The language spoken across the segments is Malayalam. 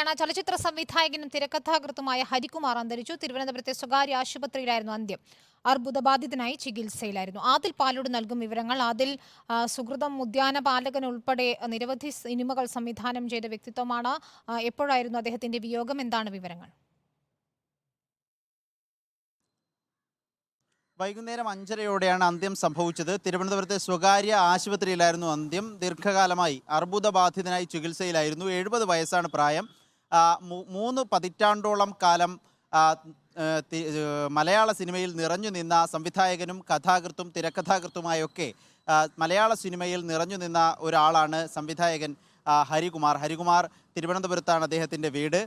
ചേരുകയാണ് ചലച്ചിത്ര സംവിധായകനും തിരക്കഥാകൃത്തുമായ ഹരികുമാർ അന്തരിച്ചു. തിരുവനന്തപുരത്തെ സ്വകാര്യ ആശുപത്രിയിലായിരുന്നു അന്ത്യം. അർബുദബാധിതനായി ചികിത്സയിലായിരുന്നു. ആദിൽ പാലോട് നൽകും വിവരങ്ങൾ. ആദിൽ സുഹൃതം ഉദ്യാന പാലകൻ ഉൾപ്പെടെ നിരവധി സിനിമകൾ സംവിധാനം ചെയ്ത വ്യക്തിത്വമാണ്. എപ്പോഴായിരുന്നു അദ്ദേഹത്തിന്റെ വിയോഗം? എന്താണ് വിവരങ്ങൾ? വൈകുന്നേരം അഞ്ചരയോടെയാണ് അന്ത്യം സംഭവിച്ചത്. തിരുവനന്തപുരത്തെ സ്വകാര്യ ആശുപത്രിയിലായിരുന്നു അന്ത്യം. ദീർഘകാലമായി അർബുദബാധിതനായി ചികിത്സയിലായിരുന്നു. എഴുപത് വയസ്സാണ് പ്രായം. മൂന്ന് പതിറ്റാണ്ടോളം കാലം മലയാള സിനിമയിൽ നിറഞ്ഞു നിന്ന സംവിധായകനും കഥാകൃത്തും തിരക്കഥാകൃത്തുമായൊക്കെ മലയാള സിനിമയിൽ നിറഞ്ഞു നിന്ന ഒരാളാണ് സംവിധായകൻ ഹരികുമാർ. ഹരികുമാർ തിരുവനന്തപുരത്താണ് അദ്ദേഹത്തിന്റെ വീട്.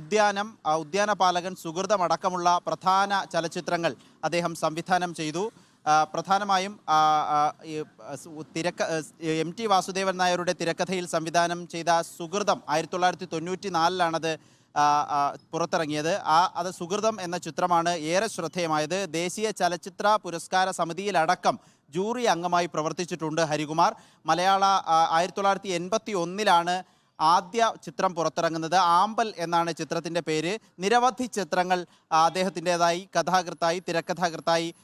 ഉദ്യാനം ഉദ്യാനപാലകൻ സുഹൃതമടക്കമുള്ള പ്രധാന ചലച്ചിത്രങ്ങൾ അദ്ദേഹം സംവിധാനം ചെയ്തു. പ്രധാനമായും തിരക്ക എം ടി വാസുദേവൻ നായരുടെ തിരക്കഥയിൽ സംവിധാനം ചെയ്ത സുഹൃതം ആയിരത്തി തൊള്ളായിരത്തി തൊണ്ണൂറ്റി നാലിലാണത് പുറത്തിറങ്ങിയത്. ആ അത് സുഹൃതം എന്ന ചിത്രമാണ് ഏറെ ശ്രദ്ധേയമായത്. ദേശീയ ചലച്ചിത്ര പുരസ്കാര സമിതിയിലടക്കം ജൂറി അംഗമായി പ്രവർത്തിച്ചിട്ടുണ്ട് ഹരികുമാർ. മലയാള ആയിരത്തി തൊള്ളായിരത്തി എൺപത്തി ഒന്നിലാണ് ആദ്യ ചിത്രം പുറത്തിറങ്ങുന്നത് ആമ്പൽ എന്നാണ് ചിത്രത്തിന്റെ പേര്. നിരവധി ചിത്രങ്ങൾ അദ്ദേഹത്തിന്റെതായി കഥാകൃത്തായി തിരക്കഥാകൃത്തായി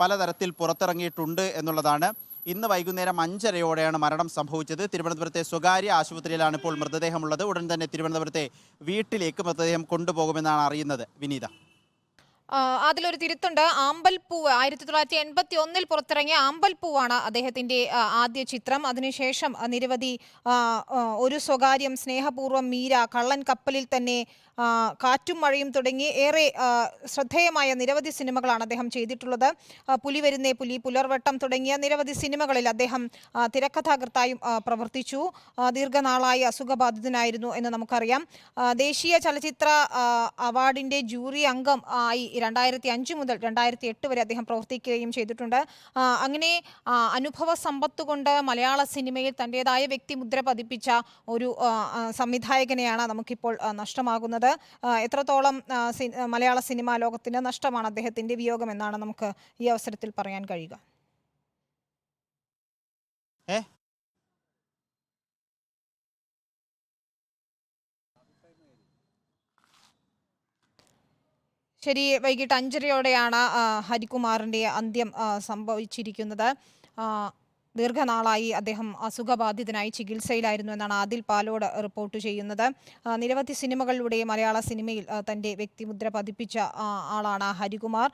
പലതരത്തിൽ പുറത്തിറങ്ങിയിട്ടുണ്ട് എന്നുള്ളതാണ്. ഇന്ന് വൈകുന്നേരം അഞ്ചരയോടെയാണ് മരണം സംഭവിച്ചത്. തിരുവനന്തപുരത്തെ സ്വകാര്യ ആശുപത്രിയിലാണ് ഇപ്പോൾ മൃതദേഹമുള്ളത്. ഉടൻ തന്നെ തിരുവനന്തപുരത്തെ വീട്ടിലേക്ക് മൃതദേഹം കൊണ്ടുപോകുമെന്നാണ് അറിയുന്നത്. വിനീത. അതിലൊരു തിരുത്തുണ്ട്. ആമ്പൽപ്പൂവ് ആയിരത്തി തൊള്ളായിരത്തി എൺപത്തി ഒന്നിൽ പുറത്തിറങ്ങിയ ആമ്പൽപ്പൂവാണ് അദ്ദേഹത്തിന്റെ ആദ്യ ചിത്രം. അതിനുശേഷം നിരവധി ഒരു സ്വകാര്യം സ്നേഹപൂർവം മീര കള്ളൻ കപ്പലിൽ തന്നെ കാറ്റും മഴയും തുടങ്ങി ഏറെ ശ്രദ്ധേയമായ നിരവധി സിനിമകളാണ് അദ്ദേഹം ചെയ്തിട്ടുള്ളത്. പുലി വരുന്നേ പുലി പുലർവട്ടം തുടങ്ങിയ നിരവധി സിനിമകളിൽ അദ്ദേഹം തിരക്കഥാകൃത്തായും പ്രവർത്തിച്ചു. ദീർഘനാളായി അസുഖബാധിതനായിരുന്നു എന്ന് നമുക്കറിയാം. ദേശീയ ചലച്ചിത്ര അവാർഡിന്റെ ജൂറി അംഗം ആയി രണ്ടായിരത്തി അഞ്ച് മുതൽ രണ്ടായിരത്തി എട്ട് വരെ അദ്ദേഹം പ്രവർത്തിക്കുകയും ചെയ്തിട്ടുണ്ട്. അങ്ങനെ അനുഭവ സമ്പത്ത് കൊണ്ട് മലയാള സിനിമയിൽ തന്റെതായ വ്യക്തിമുദ്ര പതിപ്പിച്ച ഒരു സംവിധായകനെയാണ് നമുക്കിപ്പോൾ നഷ്ടമാകുന്നത്. ആ, എത്രത്തോളം മലയാള സിനിമാ ലോകത്തിന് നഷ്ടമാണ് അദ്ദേഹത്തിന്റെ വിയോഗം എന്നാണ് നമുക്ക് ഈ അവസരത്തിൽ പറയാൻ കഴിയുക. ഏ? ശരി വൈകിട്ട് അഞ്ചരയോടെയാണ് ഹരികുമാറിന്റെ ഹരികുമാറിന്റെ അന്ത്യം സംഭവിച്ചിരിക്കുന്നത്. ദീർഘനാളായി അദ്ദേഹം അസുഖബാധിതനായി ചികിത്സയിലായിരുന്നു എന്നാണ് ആദിൽ പാലോട് റിപ്പോർട്ട് ചെയ്യുന്നത്. നിരവധി സിനിമകളിലൂടെ മലയാള സിനിമയിൽ തന്റെ വ്യക്തിമുദ്ര പതിപ്പിച്ച ആളാണ് ഹരികുമാർ.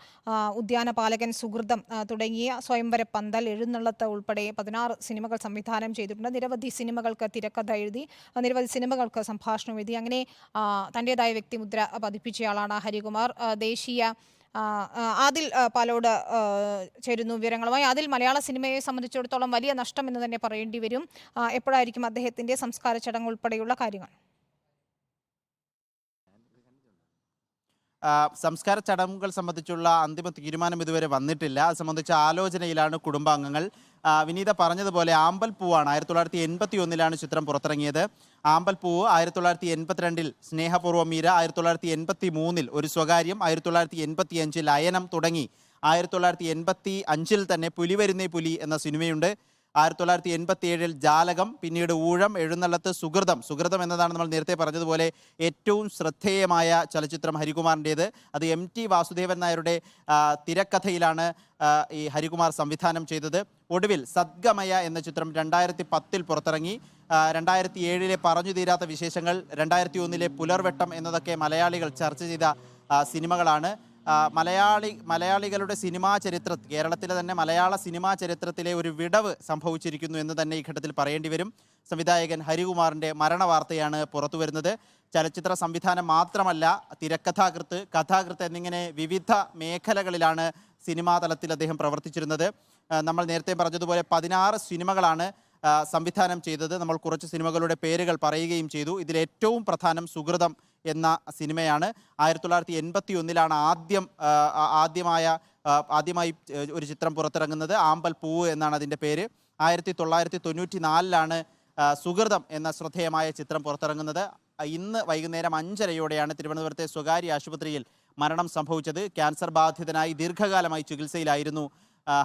ഉദ്യാനപാലകൻ സുഹൃതം തുടങ്ങിയ സ്വയംവര പന്തൽ എഴുന്നള്ളത്ത് ഉൾപ്പെടെ പതിനാറ് സിനിമകൾ സംവിധാനം ചെയ്തിട്ടുണ്ട്. നിരവധി സിനിമകൾക്ക് തിരക്കഥ എഴുതി നിരവധി സിനിമകൾക്ക് സംഭാഷണം എഴുതി. അങ്ങനെ തന്റേതായ വ്യക്തിമുദ്ര പതിപ്പിച്ചയാളാണ് ഹരികുമാർ. ദേശീയ ആദിൽ പാലോട് ചേരുന്നു വിവരങ്ങളുമായി. അതിൽ മലയാള സിനിമയെ സംബന്ധിച്ചിടത്തോളം വലിയ നഷ്ടം എന്ന് തന്നെ പറയേണ്ടി വരും. എപ്പോഴായിരിക്കും അദ്ദേഹത്തിന്റെ സംസ്കാര ചടങ്ങ് ഉൾപ്പെടെയുള്ള കാര്യങ്ങൾ? സംസ്കാര ചടങ്ങുകൾ സംബന്ധിച്ചുള്ള അന്തിമ തീരുമാനം ഇതുവരെ വന്നിട്ടില്ല. അത് സംബന്ധിച്ച ആലോചനയിലാണ് കുടുംബാംഗങ്ങൾ. വിനീത പറഞ്ഞതുപോലെ ആമ്പൽ പൂവാണ് ആയിരത്തി തൊള്ളായിരത്തി എൺപത്തി ഒന്നിലാണ് ചിത്രം പുറത്തിറങ്ങിയത്. ആമ്പൽ പൂവ് ആയിരത്തി തൊള്ളായിരത്തി എൺപത്തിരണ്ടിൽ സ്നേഹപൂർവം മീര ആയിരത്തി തൊള്ളായിരത്തി എൺപത്തി മൂന്നിൽ ഒരു സ്വകാര്യം ആയിരത്തി തൊള്ളായിരത്തി എൺപത്തി അഞ്ചിൽ അയനം തുടങ്ങി. ആയിരത്തി തൊള്ളായിരത്തി എൺപത്തി അഞ്ചിൽ തന്നെ പുലി വരുന്നേ പുലി എന്ന സിനിമയുണ്ട്. ആയിരത്തി തൊള്ളായിരത്തി എൺപത്തി ഏഴിൽ ജാലകം പിന്നീട് ഊഴം എഴുന്നള്ളത്ത് സുഹൃതം. സുഹൃതം എന്നതാണ് നമ്മൾ നേരത്തെ പറഞ്ഞതുപോലെ ഏറ്റവും ശ്രദ്ധേയമായ ചലച്ചിത്രം ഹരികുമാറിന്റേത്. അത് എം ടി വാസുദേവൻ നായരുടെ തിരക്കഥയിലാണ് ഈ ഹരികുമാർ സംവിധാനം ചെയ്തത്. ഒടുവിൽ സദ്ഗമയ എന്ന ചിത്രം രണ്ടായിരത്തി പത്തിൽ പുറത്തിറങ്ങി. രണ്ടായിരത്തി ഏഴിലെ പറഞ്ഞു തീരാത്ത വിശേഷങ്ങൾ രണ്ടായിരത്തി ഒന്നിലെ പുലർവെട്ടം എന്നതൊക്കെ മലയാളികൾ ചർച്ച ചെയ്ത സിനിമകളാണ്. മലയാളി മലയാളികളുടെ സിനിമാ ചരിത്ര കേരളത്തിലെ തന്നെ മലയാള സിനിമാ ചരിത്രത്തിലെ ഒരു വിടവ് സംഭവിച്ചിരിക്കുന്നു എന്ന് തന്നെ ഈ ഘട്ടത്തിൽ പറയേണ്ടി വരും. സംവിധായകൻ ഹരികുമാറിന്റെ മരണവാർത്തയാണ് പുറത്തു വരുന്നത്. ചലച്ചിത്ര സംവിധാനം മാത്രമല്ല തിരക്കഥാകൃത്ത് കഥാകൃത്ത് എന്നിങ്ങനെ വിവിധ മേഖലകളിലാണ് സിനിമാ തലത്തിൽ അദ്ദേഹം പ്രവർത്തിച്ചിരുന്നത്. നമ്മൾ നേരത്തെ പറഞ്ഞതുപോലെ പതിനാറ് സിനിമകളാണ് സംവിധാനം ചെയ്തത്. നമ്മൾ കുറച്ച് സിനിമകളുടെ പേരുകൾ പറയുകയും ചെയ്തു. ഇതിൽ ഏറ്റവും പ്രധാനം സുഹൃതം എന്ന സിനിമയാണ്. ആയിരത്തി തൊള്ളായിരത്തി എൺപത്തി ഒന്നിലാണ് ആദ്യം ആദ്യമായ ആദ്യമായി ഒരു ചിത്രം പുറത്തിറങ്ങുന്നത്. ആമ്പൽ പൂവ് എന്നാണ് അതിന്റെ പേര്. ആയിരത്തി തൊള്ളായിരത്തി തൊണ്ണൂറ്റി നാലിലാണ് സുഹൃതം എന്ന ശ്രദ്ധേയമായ ചിത്രം പുറത്തിറങ്ങുന്നത്. ഇന്ന് വൈകുന്നേരം അഞ്ചരയോടെയാണ് തിരുവനന്തപുരത്തെ സ്വകാര്യ ആശുപത്രിയിൽ മരണം സംഭവിച്ചത്. ക്യാൻസർ ബാധിതനായി ദീർഘകാലമായി ചികിത്സയിലായിരുന്നു.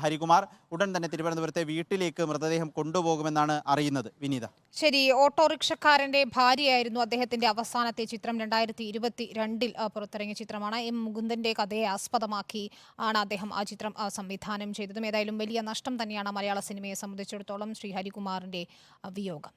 ഹരികുമാർ ഉടൻ തന്നെ തിരുവനന്തപുരത്തെ വീട്ടിലേക്ക് മൃതദേഹം കൊണ്ടുപോകുമെന്നാണ് അറിയുന്നത്. വിനീത. ശരി ഓട്ടോറിക്ഷക്കാരന്റെ ഭാര്യയായിരുന്നു അദ്ദേഹത്തിന്റെ അവസാനത്തെ ചിത്രം. രണ്ടായിരത്തി ഇരുപത്തി രണ്ടിൽ പുറത്തിറങ്ങിയ ചിത്രമാണ്. എം. മുകുന്ദന്റെ കഥയെ ആസ്പദമാക്കി ആണ് അദ്ദേഹം ആ ചിത്രം സംവിധാനം ചെയ്തതും. ഏതായാലും വലിയ നഷ്ടം തന്നെയാണ് മലയാള സിനിമയെ സംബന്ധിച്ചിടത്തോളം ശ്രീ ഹരികുമാറിന്റെ വിയോഗം.